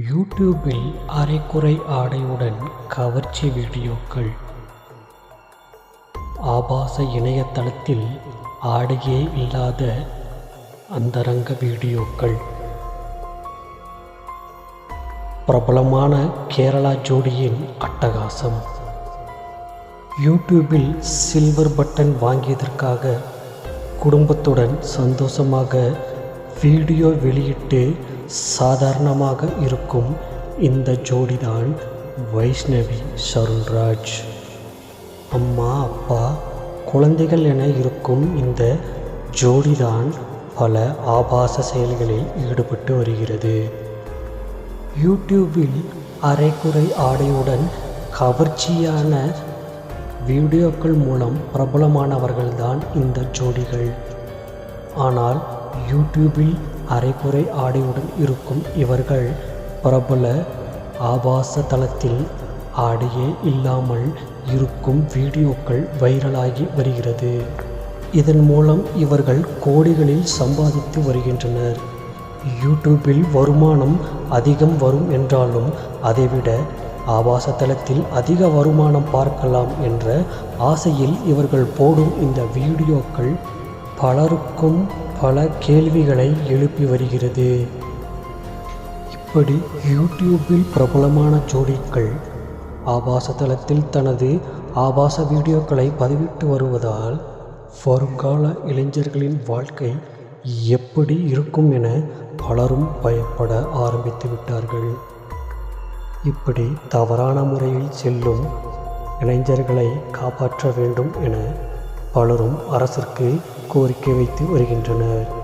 யூடியூபில் அரைக்குறை ஆடையுடன் கவர்ச்சி வீடியோக்கள். ஆபாச இணையதளத்தில் ஆடையே இல்லாத அந்தரங்க வீடியோக்கள். பிரபலமான கேரளா ஜோடியின் அட்டகாசம். யூடியூபில் சில்வர் பட்டன் வாங்கியதற்காக குடும்பத்துடன் சந்தோஷமாக வீடியோ வெளியிட்டு சாதாரணமாக இருக்கும் இந்த ஜோடிதான் வைஷ்ணவி சருண்ராஜ். அம்மா அப்பா குழந்தைகள் என இருக்கும் இந்த ஜோடிதான் பல ஆபாச செயல்களில் ஈடுபட்டு வருகிறது. யூடியூபில் அரைக்குறை ஆடையுடன் கவர்ச்சியான வீடியோக்கள் மூலம் பிரபலமானவர்கள்தான் இந்த ஜோடிகள். ஆனால் யூடியூபில் அரைக்குறை ஆடையுடன் இருக்கும் இவர்கள் பிரபல ஆபாச தளத்தில் ஆடையே இல்லாமல் இருக்கும் வீடியோக்கள் வைரலாகி வருகிறது. இதன் மூலம் இவர்கள் கோடிகளில் சம்பாதித்து வருகின்றனர். யூடியூப்பில் வருமானம் அதிகம் வரும் என்றாலும் அதைவிட ஆபாச தளத்தில் அதிக வருமானம் பார்க்கலாம் என்ற ஆசையில் இவர்கள் போடும் இந்த வீடியோக்கள் பலருக்கும் பல கேள்விகளை எழுப்பி வருகிறது. இப்படி யூடியூப்பில் பிரபலமான ஜோடிகள் ஆபாச தளத்தில் தனது ஆபாச வீடியோக்களை பதிவிட்டு வருவதால் வருங்கால இளைஞர்களின் வாழ்க்கை எப்படி இருக்கும் என பலரும் பயப்பட ஆரம்பித்து விட்டார்கள். இப்படி தவறான முறையில் செல்லும் இளைஞர்களை காப்பாற்ற வேண்டும் என பலரும் அரசிற்கு கோரிக்கை வைத்து வருகின்றனர்.